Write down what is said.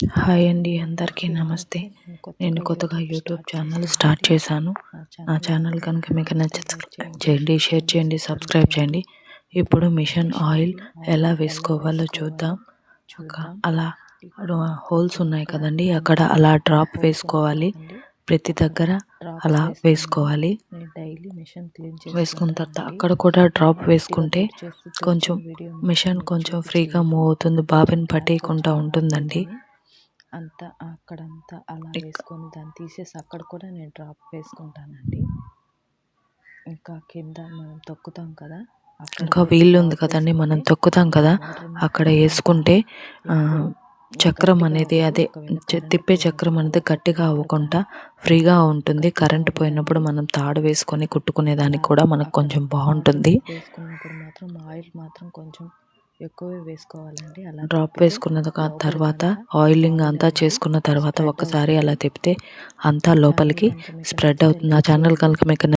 Hi అండి అందరికీ నమస్తే. నేను కొత్తగా యూట్యూబ్ ఛానల్ స్టార్ట్ చేశాను. నా ఛానల్ కనుక మీకు నచ్చితే చేయండి షేర్ చేయండి సబ్స్క్రైబ్ చేయండి. ఇప్పుడు మిషన్ ఆయిల్ ఎలా వేసుకోవాలో చూద్దాం. అలా హోల్స్ ఉన్నాయి కదండి అక్కడ అలా డ్రాప్ వేసుకోవాలి. ప్రతి దగ్గర అలా వేసుకోవాలి. డైలీ మిషన్ వేసుకున్న తర్వాత అక్కడ కూడా డ్రాప్ వేసుకుంటే కొంచెం మిషన్ కొంచెం ఫ్రీగా మూవ్ అవుతుంది బాబిన్ పట్టేయకుండా ఉంటుందండి. అంతా అక్కడంతా అలా వేసుకొని దాన్ని తీసేసి అక్కడ కూడా నేను డ్రాప్ వేసుకుంటానండి. ఇంకా కింద మనం తొక్కుతాం కదా ఇంకా వీలు ఉంది కదండి మనం తొక్కుతాం కదా అక్కడ వేసుకుంటే చక్రం అనేది అదే తిప్పే చక్రం అనేది గట్టిగా అవ్వకుండా ఫ్రీగా ఉంటుంది. కరెంట్ పోయినప్పుడు మనం తాడు వేసుకొని కుట్టుకునే దానికి కూడా మనకు కొంచెం బాగుంటుంది. వేసుకున్నప్పుడు మాత్రం ఆయిల్ మాత్రం కొంచెం ఎక్కువే వేసుకోవాలండి. అలా డ్రాప్ వేసుకున్న తర్వాత ఆయిలింగ్ అంతా చేసుకున్న తర్వాత ఒక్కసారి అలా తిప్పితే అంతా లోపలికి స్ప్రెడ్ అవుతుంది. నా ఛానల్ కనుక మీకు